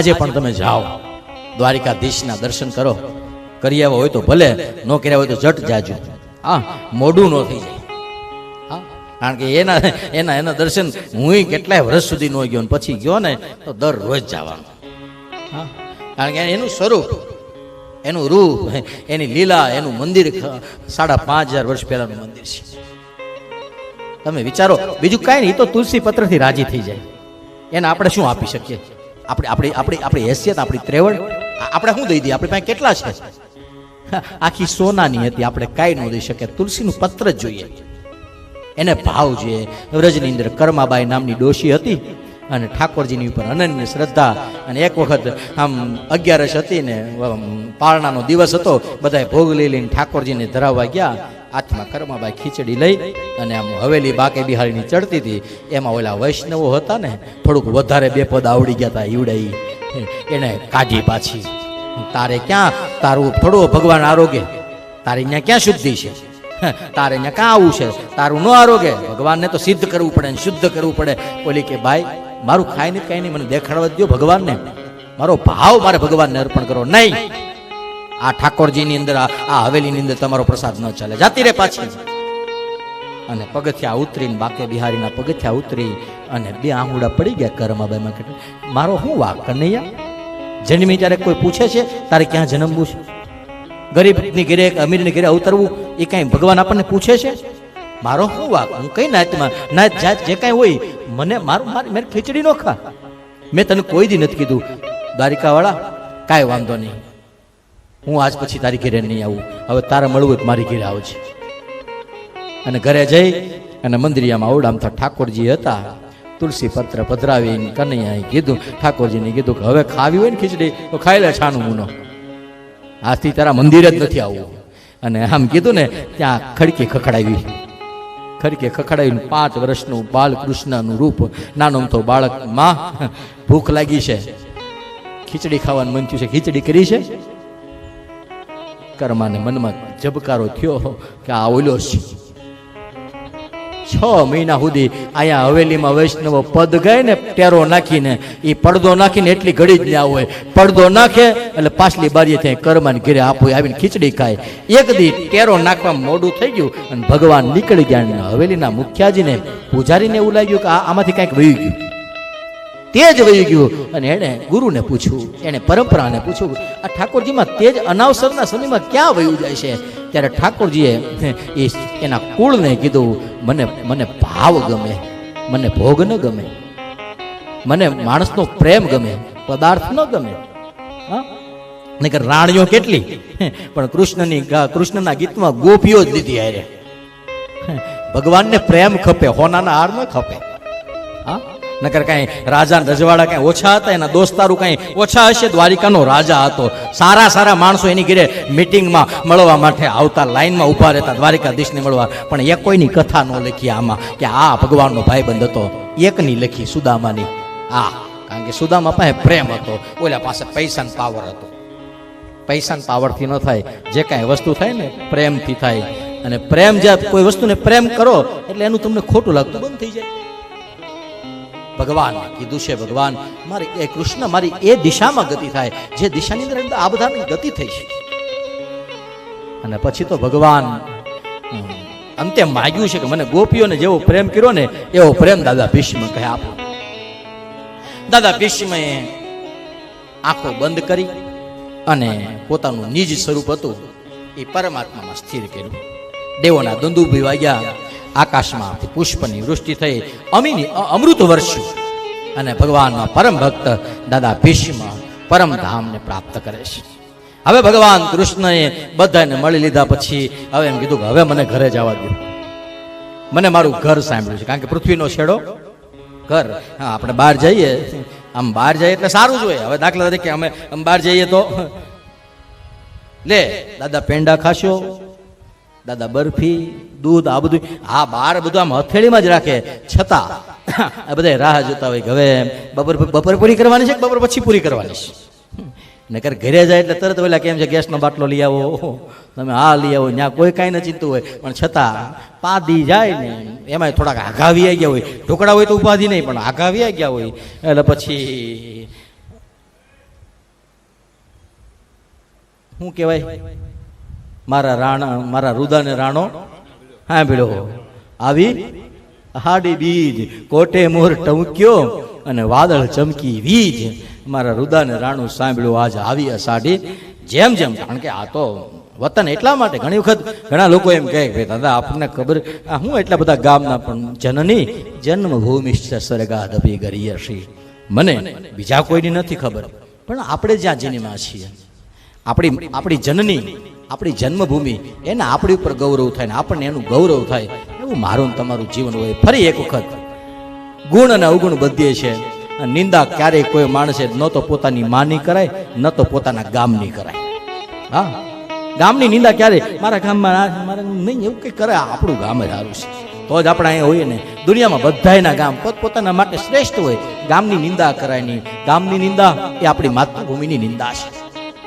આજે પણ તમે જાઓ. દ્વારિકાધીશના દર્શન કરો. કરી આવ્યા હોય તો ભલે, ન કર્યા હોય તો જટ જાજો. હા, મોડું ન થઈ જાય. હા, કારણ કે એના એના એના દર્શન હું કેટલાય વર્ષ સુધી ન ગયો ને પછી ગયો ને તો દર રોજ જવાનું. હા, કારણ કે એનું સ્વરૂપ, એનું રૂપ, એની લીલા, એનું મંદિર સાડા પાંચ હજાર વર્ષ પહેલાનું મંદિર છે. તમે વિચારો, બીજું કાંઈ નહીં તો તુલસી પત્રથી રાજી થઈ જાય. એને આપણે શું આપી શકીએ? આપણે આપણી આપણી આપણી હેસિયત, આપણી ત્રેવડ આપણે શું દઈ દઈએ? આપણી પાસે કેટલા છે? આખી સોનાની હતી, આપણે કાંઈ ન દઈ શકીએ. તુલસીનું પત્ર જ જોઈએ. એને ભાવ જોઈએ. વ્રજની અંદર કર્માબાઈ નામની ડોશી હતી અને ઠાકોરજીની ઉપર અનન્ય શ્રદ્ધા. અને એક વખત આમ અગિયારસ હતી ને પારણાનો દિવસ હતો, બધાએ ભોગ લઈ લઈને ઠાકોરજીને ધરાવવા ગયા. હાથમાં કર્માબાઈ ખીચડી લઈ અને આમ હવેલી બાકે બિહારીની ચડતી હતી. એમાં ઓલા વૈષ્ણવો હતા ને, થોડુંક વધારે બે પદ આવડી ગયા હતા ઈવડાઈ. એને કાઢી પાછી. તારે ક્યાં? તારું થોડું ભગવાન આરોગ્ય તારી ત્યાં ક્યાં શુદ્ધિ છે? તારે અહીંયા ક્યાં આવવું છે? તારું ન આરોગ્ય ભગવાનને તો સિદ્ધ કરવું પડે શુદ્ધ કરવું પડે. બોલી કે, ભાઈ, મારું ખાઈ ને કઈ નહીં, મને દેખાડવા દો ભગવાનને. મારો ભાવ મારે ભગવાનને અર્પણ કરો. નહીં. આ ઠાકોરજીની અંદર, આ હવેલીની અંદર તમારો પ્રસાદ ન ચાલે. જાતી રે પાછી. અને પગથિયા ઉતરીને બાકે બિહારીના પગથિયા ઉતરી અને બે આંગુડા પડી ગયા કરમાબાઈમાં કેટલા મારો શું વાક, કનૈયા? જન્મી જ્યારે કોઈ પૂછે છે, તારે ક્યાં જન્મવું છે? ગરીબની ઘરે કે અમીરની ઘેરે અવતરવું, એ કાંઈ ભગવાન આપણને પૂછે છે? મારો શું વાક? હું કઈ નાતમાં? નાત જાત જે કાંઈ હોય, મને મારું મારી મારી ખીચડી નો ખા. મેં તને કોઈ દી નથી કીધું. દ્વારિકાવાળા, કાંઈ વાંધો નહીં. હું આજ પછી તારી ઘેરે નહીં આવું. હવે તારે મળવું જ મારી ઘેરે આવજે. અને ઘરે જઈ અને મંદિરિયામાં ઓડામતા ઠાકોરજી હતા. તુલસી પત્ર પધરાવીને કનૈયાએ કીધું, ઠાકોરજીને કીધું કે હવે ખાવી હોય ને ખીચડી, તો ખાઈ લે છાનું મૂનો. આજથી તારા મંદિર જ નથી આવવું અને આમ કીધું ને, ત્યાં ખડકી ખખડાવી. ખડકે ખખડાવીને પાંચ વર્ષનું બાલકૃષ્ણનું રૂપ, નાનો તો બાળકમાં ભૂખ લાગી છે. ખીચડી ખાવાનું મન થયું છે, ખીચડી કરી છે? કર્માને મનમાં જબકારો થયો કે આ ઓલો છે. છ મહિના સુધી અહીંયા હવેલીમાં વૈષ્ણવ પદ ગઈ ને ટેરો નાખીને એ પડદો નાખીને એટલી ઘડી જ લ્યા હોય. પડદો નાખે એટલે પાછલી બારીએ ત્યાં કરમાને ઘરે આપો આવીને ખીચડી ખાય. એક દી ટેરો નાખવામાં મોડું થઈ ગયું અને ભગવાન નીકળી ગયા હવેલીના મુખ્યાજીને પૂજારીને એવું લાગ્યું કે આ આમાંથી કાંઈક વહી ગયું. તેજ વહી ગયું અને એણે ગુરુને પૂછ્યું, એણે પરંપરાને પૂછ્યું, આ ઠાકોરજીમાં તેજ અનાવસરના સમયમાં ક્યાં વયું જાય છે? ત્યારે ઠાકોરજીએ એ એના કુળને કીધું, મને મને ભાવ ગમે, મને ભોગ ન ગમે, મને માણસનો પ્રેમ ગમે, પદાર્થ ન ગમે. હા? કે રાણીઓ કેટલી? પણ કૃષ્ણની કૃષ્ણના ગીતમાં ગોપીઓ જ દીધી હારે. ભગવાનને પ્રેમ ખપે, હોનાના હાર ન ખપે. નકર કાંઈ રાજા રજવાડા કાંઈ ઓછા હતા, એના દોસ્તારું કાંઈ ઓછા હશે? દ્વારિકાનો રાજા હતો. સારા સારા માણસો એની ઘરે મિટિંગમાં મળવા માટે આવતા લાઈનમાં ઊભા રહેતા દ્વારિકાધીશને મળવા. પણ એ કોઈની કથા ન લખી આમાં કે આ ભગવાનનો ભાઈબંધ હતો. એકની લખી સુદામાની. આ, કારણ કે સુદામા પાસે પ્રેમ હતો. ઓલા પાસે પૈસાનો પાવર હતો. પૈસાનો પાવરથી ન થાય. જે કાંઈ વસ્તુ થાય ને, પ્રેમથી થાય. અને પ્રેમ જે કોઈ વસ્તુને પ્રેમ કરો, એટલે એનું તમને ખોટું લાગતું, બંધ થઈ જાય. ભગવાન કીધું છે, ભગવાન, મારી એ કૃષ્ણ મારી એ દિશામાં ગતિ થાય. જે દિશાની અંદર આ બધાની ગતિ થઈ છે. અને પછી તો ભગવાન અંતે માગ્યું છે કે મને ગોપીઓને જેવો પ્રેમ કર્યો ને, એવો પ્રેમ દાદા ભીષ્મ કહે આપો. દાદા ભીષ્મએ આંખો બંધ કરી અને પોતાનું નિજ સ્વરૂપ હતું એ પરમાત્મામાં સ્થિર કર્યું. દેવોના દંદુભી વાગ્યા આકાશમાં પુષ્પની વૃષ્ટિ થઈ. અમીની અમૃત વર્ષ અને ભગવાનના પરમ ભક્ત દાદા ભીષ્મ પરમધામને પ્રાપ્ત કરે છે. હવે ભગવાન કૃષ્ણએ બધાને મળી લીધા પછી હવે એમ કીધું કે હવે મને ઘરે જવા દો મને મારું ઘર સાંભળ્યું છે. કારણ કે પૃથ્વીનો છેડો ઘર. હા, આપણે બહાર જઈએ. આમ બહાર જઈએ એટલે સારું જ હોય હવે દાખલા તરીકે અમે બહાર જઈએ તો લે, દાદા પેંડા ખાશો. દાદા બરફી, દૂધ, આ બધું, આ બાર બધું આમ હથેળીમાં જ રાખે. છતાં, આ બધા રાહ જોતા હોય કે હવે બપોર બપોર પૂરી કરવાની છે કે બપોર પછી પૂરી કરવાની છે? નકર ઘરે જાય એટલે તરત ઓલા કેમ છે, ગેસનો બાટલો લઈ આવો. તમે આ લઈ આવો ત્યાં કોઈ કાંઈ ન ચિંતું હોય. પણ છતાં, પાદી જાય ને એમાં થોડાક આઘાવી આવી ગયા હોય. ઢોકળા હોય તો ઉપાધિ નહીં, પણ આઘાવી આવી ગયા હોય. એટલે પછી શું કહેવાય? મારા રાણા, મારા રુદાને રાણો? ભીડો આવી હાડી બીજ, કોટે મોર ટમક્યો અને વાદળ ચમકી વીજ. મારા રુદાને રાણું સાંભળ્યું, આજ આવી અષાઢી જેમ જેમ, કારણ કે આ તો વતન એટલા માટે ઘણી વખત ઘણા લોકો એમ કહે કે દાદા આપણને ખબર હું એટલા બધા ગામના પણ જનની જન્મભૂમિશ્ચ ગરીય શ્રી. મને બીજા કોઈની નથી ખબર, પણ આપણે જ્યાં જન્મ્યા છીએ, આપણી આપણી જનની આપણી જન્મભૂમિ, એને આપણી ઉપર ગૌરવ થાય ને આપણને એનું ગૌરવ થાય, એવું મારું તમારું જીવન હોય. ફરી એક વખત ગુણ અને અવગુણ બધીએ છે નિંદા ક્યારેય કોઈ માણસે ન તો પોતાની માની કરાય, ન તો પોતાના ગામની કરાય. હા? ગામની નિંદા ક્યારે મારા ગામમાં નહીં, એવું કંઈ કરે આપણું ગામ જ સારું છે. તો જ આપણે અહીંયા હોઈએ ને, દુનિયામાં બધાયના ગામ પોતપોતાના માટે શ્રેષ્ઠ હોય. ગામની નિંદા કરાય નહીં. ગામની નિંદા એ આપણી માતૃભૂમિની નિંદા છે.